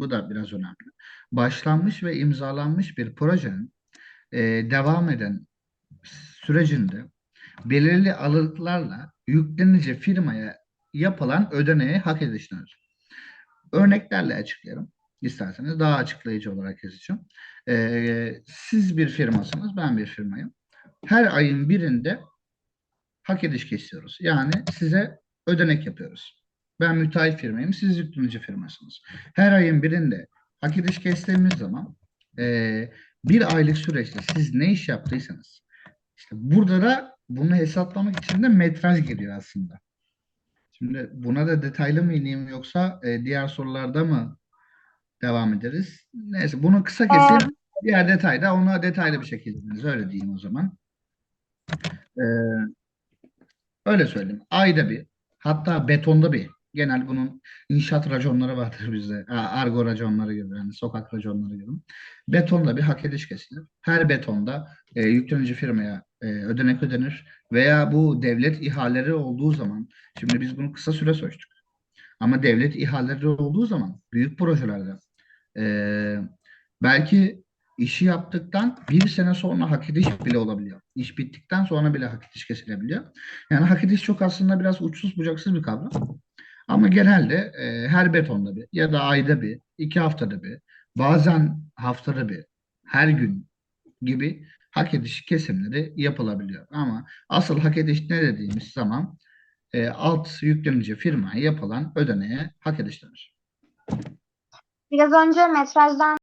bu da biraz önemli. Başlanmış ve imzalanmış bir projenin e, devam eden sürecinde belirli aralıklarla yüklenici firmaya yapılan ödeneğe hak ediş denir. Örneklerle açıklayalım. İsterseniz daha açıklayıcı olarak yazacağım. E, siz bir firmasınız, ben bir firmayım. Her ayın birinde hak ediş kesiyoruz. Yani size ödenek yapıyoruz. Ben müteahhit firmayım, siz yüklenici firmasınız. Her ayın birinde hak ediş kestiğimiz zaman eee, bir aylık süreçte siz ne iş yaptıysanız işte burada da bunu hesaplamak için de metraj giriyor aslında. Şimdi buna da detaylı mı ineyim yoksa e, diğer sorularda mı devam ederiz? Neyse bunu kısa keseyim. Diğer detayda ona detaylı bir şekilde dinleriz. Öyle diyeyim o zaman. Ee, öyle söyleyeyim. Ayda bir, hatta betonda bir. Genel bunun inşaat raconları vardır bizde. Argo raconları gibi, yani sokak raconları gibi. Betonda bir hak ediş kesilir. Her betonda e, yüklenici firmaya e, ödenek ödenir veya bu devlet ihaleleri olduğu zaman, şimdi biz bunu kısa süre söktük. Ama devlet ihaleleri olduğu zaman büyük projelerde e, belki işi yaptıktan bir sene sonra hak ediş bile olabiliyor. İş bittikten sonra bile hak ediş kesilebiliyor. Yani hak ediş çok aslında biraz uçsuz bucaksız bir kavram. Ama genelde e, her betonda bir ya da ayda bir, iki haftada bir, bazen haftada bir, her gün gibi hak ediş kesimleri yapılabiliyor. Ama asıl hak ediş ne dediğimiz zaman e, alt yüklenici firmaya yapılan ödeneğe hak ediş denir. Biraz önce metrajdan